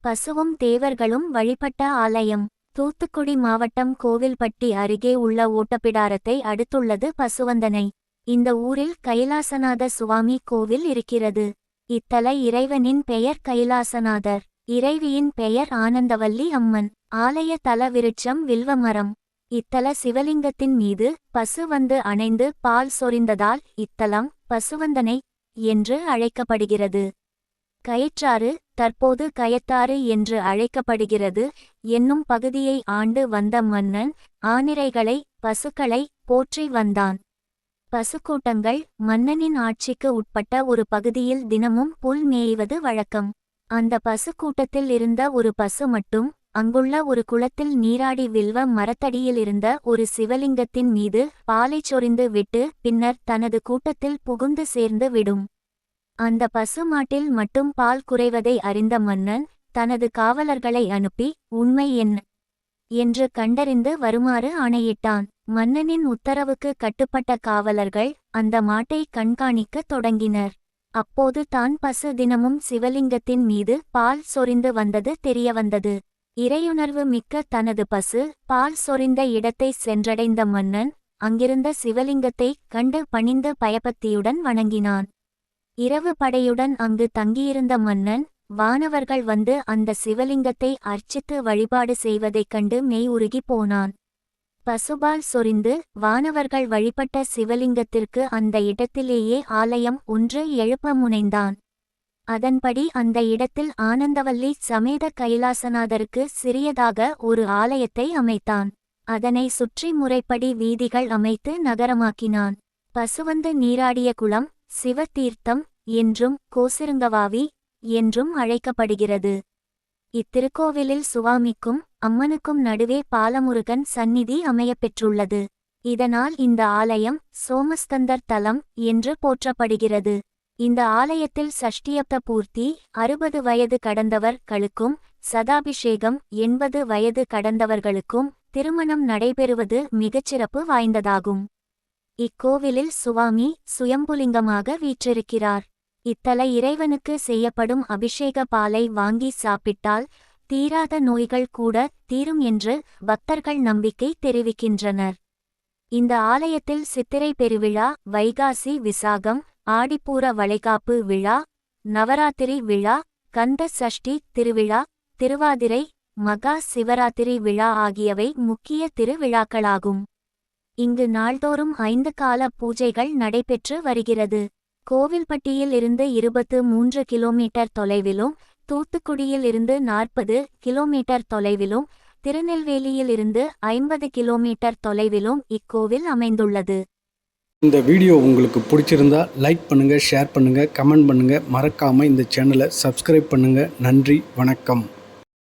பசுவும் தேவர்களும் வழிபட்ட ஆலயம். தூத்துக்குடி மாவட்டம் கோவில்பட்டி அருகே உள்ள ஓட்டப்பிடாரத்தை அடுத்துள்ளது பசுவந்தனை. இந்த ஊரில் கைலாசநாத சுவாமி கோவில் இருக்கிறது. இத்தல இறைவனின் பெயர் கைலாசநாதர். இறைவியின் பெயர் ஆனந்தவல்லி அம்மன். ஆலய தல விருட்சம் வில்வமரம். இத்தல சிவலிங்கத்தின் மீது பசு வந்து அணைந்து பால் சொரிந்ததால் இத்தலம் பசுவந்தனை என்று அழைக்கப்படுகிறது. கயிற்றாறு தற்போது கயத்தாறு என்று அழைக்கப்படுகிறது என்னும் பகுதியை ஆண்டு வந்த மன்னன் ஆனிரைகளை பசுக்களை போற்றி வந்தான். பசுக்கூட்டங்கள் மன்னனின் ஆட்சிக்கு உட்பட்ட ஒரு பகுதியில் தினமும் புல் மேய்வது வழக்கம். அந்த பசுக்கூட்டத்தில் இருந்த ஒரு பசு மட்டும் அங்குள்ள ஒரு குளத்தில் நீராடி வில்வ மரத்தடியில் இருந்த ஒரு சிவலிங்கத்தின் மீது பாலைச் சொரிந்து விட்டு பின்னர் தனது கூட்டத்தில் புகுந்து சேர்ந்து விடும். அந்த பசுமாட்டில் மட்டும் பால் குறைவதை அறிந்த மன்னன் தனது காவலர்களை அனுப்பி உண்மை என்ன என்று கண்டறிந்து வருமாறு ஆணையிட்டான். மன்னனின் உத்தரவுக்கு கட்டுப்பட்ட காவலர்கள் அந்த மாட்டை கண்காணிக்கத் தொடங்கினர். அப்போது தான் பசு தினமும் சிவலிங்கத்தின் மீது பால் சொரிந்து வந்தது தெரியவந்தது. இறையுணர்வு மிக்க தனது பசு பால் சொரிந்த இடத்தை சென்றடைந்த மன்னன் அங்கிருந்த சிவலிங்கத்தை கண்டு பணிந்து பயபக்தியுடன் வணங்கினான். இரவு படையுடன் அங்கு தங்கியிருந்த மன்னன் வானவர்கள் வந்து அந்த சிவலிங்கத்தை அர்ச்சித்து வழிபாடு செய்வதைக் கண்டு மெய் உருகி போனான். பசுபால் சொரிந்து வானவர்கள் வழிபட்ட சிவலிங்கத்திற்கு அந்த இடத்திலேயே ஆலயம் ஒன்று எழுப்ப முனைந்தான். அதன்படி அந்த இடத்தில் ஆனந்தவல்லி சமேத கைலாசநாதருக்கு சிறியதாக ஒரு ஆலயத்தை அமைத்தான். அதனை சுற்றி முறைப்படி வீதிகள் அமைத்து நகரமாக்கினான். பசுவந்து நீராடிய குளம் சிவதீர்த்தம் என்றும் கோசிருங்கவாவி என்றும் அழைக்கப்படுகிறது. இத்திருக்கோவிலில் சுவாமிக்கும் அம்மனுக்கும் நடுவே பாலமுருகன் சந்நிதி அமையப்பெற்றுள்ளது. இதனால் இந்த ஆலயம் சோமஸ்கந்தர் தலம் என்று போற்றப்படுகிறது. இந்த ஆலயத்தில் சஷ்டியப்த பூர்த்தி அறுபது வயது கடந்தவர்களுக்கும் சதாபிஷேகம் எண்பது வயது கடந்தவர்களுக்கும் திருமணம் நடைபெறுவது மிகச்சிறப்பு வாய்ந்ததாகும். இக்கோவிலில் சுவாமி சுயம்புலிங்கமாக வீற்றிருக்கிறார். இத்தல இறைவனுக்கு செய்யப்படும் அபிஷேக பாலை வாங்கி சாப்பிட்டால் தீராத நோய்கள் கூட தீரும் என்று பக்தர்கள் நம்பிக்கை தெரிவிக்கின்றனர். இந்த ஆலயத்தில் சித்திரை பெருவிழா வைகாசி விசாகம் ஆடிப்பூர வளைகாப்பு விழா நவராத்திரி விழா கந்த சஷ்டி திருவிழா திருவாதிரை மகா சிவராத்திரி விழா ஆகியவை முக்கிய திருவிழாக்களாகும். இங்கு நாள்தோறும் ஐந்து கால பூஜைகள் நடைபெற்று வருகிறது. கோவில்பட்டியில் இருந்து இருபத்து மூன்று கிலோமீட்டர் தொலைவிலும் தூத்துக்குடியில் இருந்து நாற்பது கிலோமீட்டர் தொலைவிலும் திருநெல்வேலியில் இருந்து ஐம்பது கிலோமீட்டர் தொலைவிலும் இக்கோவில் அமைந்துள்ளது. இந்த வீடியோ உங்களுக்கு பிடிச்சிருந்தா லைக் பண்ணுங்கள் ஷேர் பண்ணுங்கள் கமெண்ட் பண்ணுங்கள் மறக்காமல் இந்த சேனலை சப்ஸ்கிரைப் பண்ணுங்கள் நன்றி வணக்கம்.